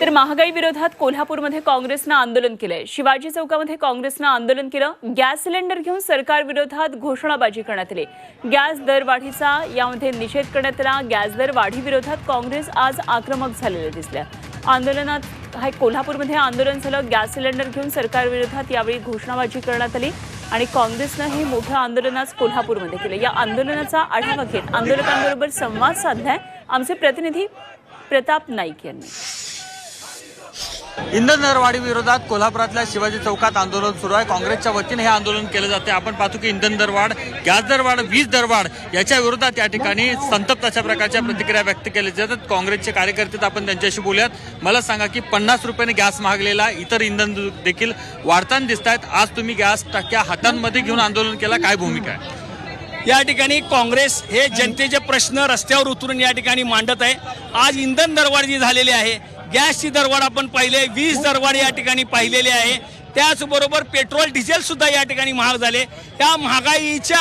तर महागाई विरोधात कोल्हापूरमध्ये काँग्रेसनं आंदोलन केलंय. शिवाजी चौकामध्ये काँग्रेसनं आंदोलन केलं. गॅस सिलेंडर घेऊन सरकार विरोधात घोषणाबाजी करण्यात आली. गॅस दरवाढीचा यामध्ये निषेध करण्यात आला. गॅस दरवाढीविरोधात काँग्रेस आज आक्रमक झालेलं दिसल्या. आंदोलनात हा कोल्हापूरमध्ये आंदोलन झालं. गॅस सिलेंडर घेऊन सरकार विरोधात यावेळी घोषणाबाजी करण्यात आली आणि काँग्रेसनं हे मोठं आंदोलन आज कोल्हापूरमध्ये केलं या आंदोलनाचा आढावा घेत आंदोलकांबरोबर संवाद साधलाय. आमचे प्रतिनिधी प्रताप नाईक यांनी. इंधन दरवाढी विरोधात कोल्हापुरातल्या शिवाजी चौकात आंदोलन सुरू आहे. काँग्रेसच्या वतीने हे आंदोलन केलं जाते. आपण पाहतो की इंधन दरवाढ गॅस दरवाढ वीज दरवाढ याच्या विरोधात या ठिकाणी संतप्त अशा प्रकारच्या प्रतिक्रिया व्यक्त केल्या जातात. काँग्रेसचे कार्यकर्ते आपण त्यांच्याशी बोलूयात. मला सांगा की पन्नास रुपयाने गॅस महागलेला इतर इंधन देखील वाढताना दिसत आहेत आज तुम्ही गॅस टाक्या हातांमध्ये घेऊन आंदोलन केला. काय भूमिका आहे? या ठिकाणी काँग्रेस हे जनतेचे प्रश्न रस्त्यावर उतरून या ठिकाणी मांडत आहे. आज इंधन दरवाढ जी झालेली आहे गॅसची दरवाढ आपण पाहिले वीज दरवाढ या ठिकाणी पाहिलेली आहे. त्याचबरोबर पेट्रोल डिझेल सुद्धा या ठिकाणी महाग झाले. त्या महागाईच्या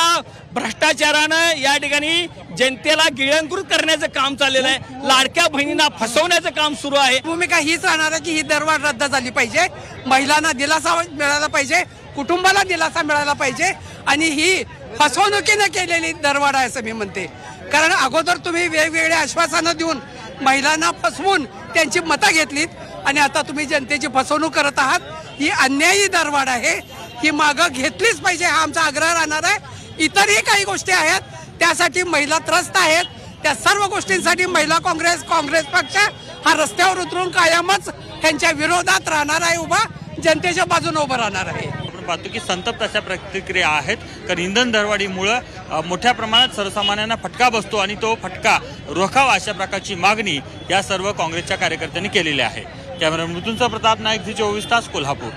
भ्रष्टाचारानं या ठिकाणी जनतेला गिळंकृत करण्याचं काम चाललेलं आहे. लाडक्या बहिणींना फसवण्याचं काम सुरू आहे. भूमिका हीच राहणार आहे की ही दरवाढ रद्द झाली पाहिजे. महिलांना दिलासा मिळाला पाहिजे कुटुंबाला दिलासा मिळाला पाहिजे आणि ही फसवणुकीनं केलेली दरवाढ आहे असं मी म्हणते. कारण अगोदर तुम्ही वेगवेगळे आश्वासनं देऊन महिलांना फसवून त्यांची मतं घेतलीत आणि आता तुम्ही जनतेची फसवणूक करत आहात. ही अन्यायी दरवाढ आहे. ही मागं घेतलीच पाहिजे हा आमचा आग्रह राहणार आहे. इतरही काही गोष्टी आहेत. त्यासाठी महिला त्रस्त आहेत. त्या सर्व गोष्टींसाठी महिला काँग्रेस काँग्रेस पक्ष हा रस्त्यावर उतरून कायमच त्यांच्या विरोधात राहणार आहे उभा. जनतेच्या बाजूने उभं राहणार आहे. पाहतो की संतप्त अशा प्रतिक्रिया आहेत. कारण इंधन दरवाढीमुळं मोठ्या प्रमाणात सर्वसामान्यांना फटका बसतो आणि तो फटका रोखावा अशा प्रकारची मागणी या सर्व काँग्रेसच्या कार्यकर्त्यांनी केलेली आहे. कॅमेरा मृत्यूंचा प्रताप नाईक झी चोवीस तास कोल्हापूर.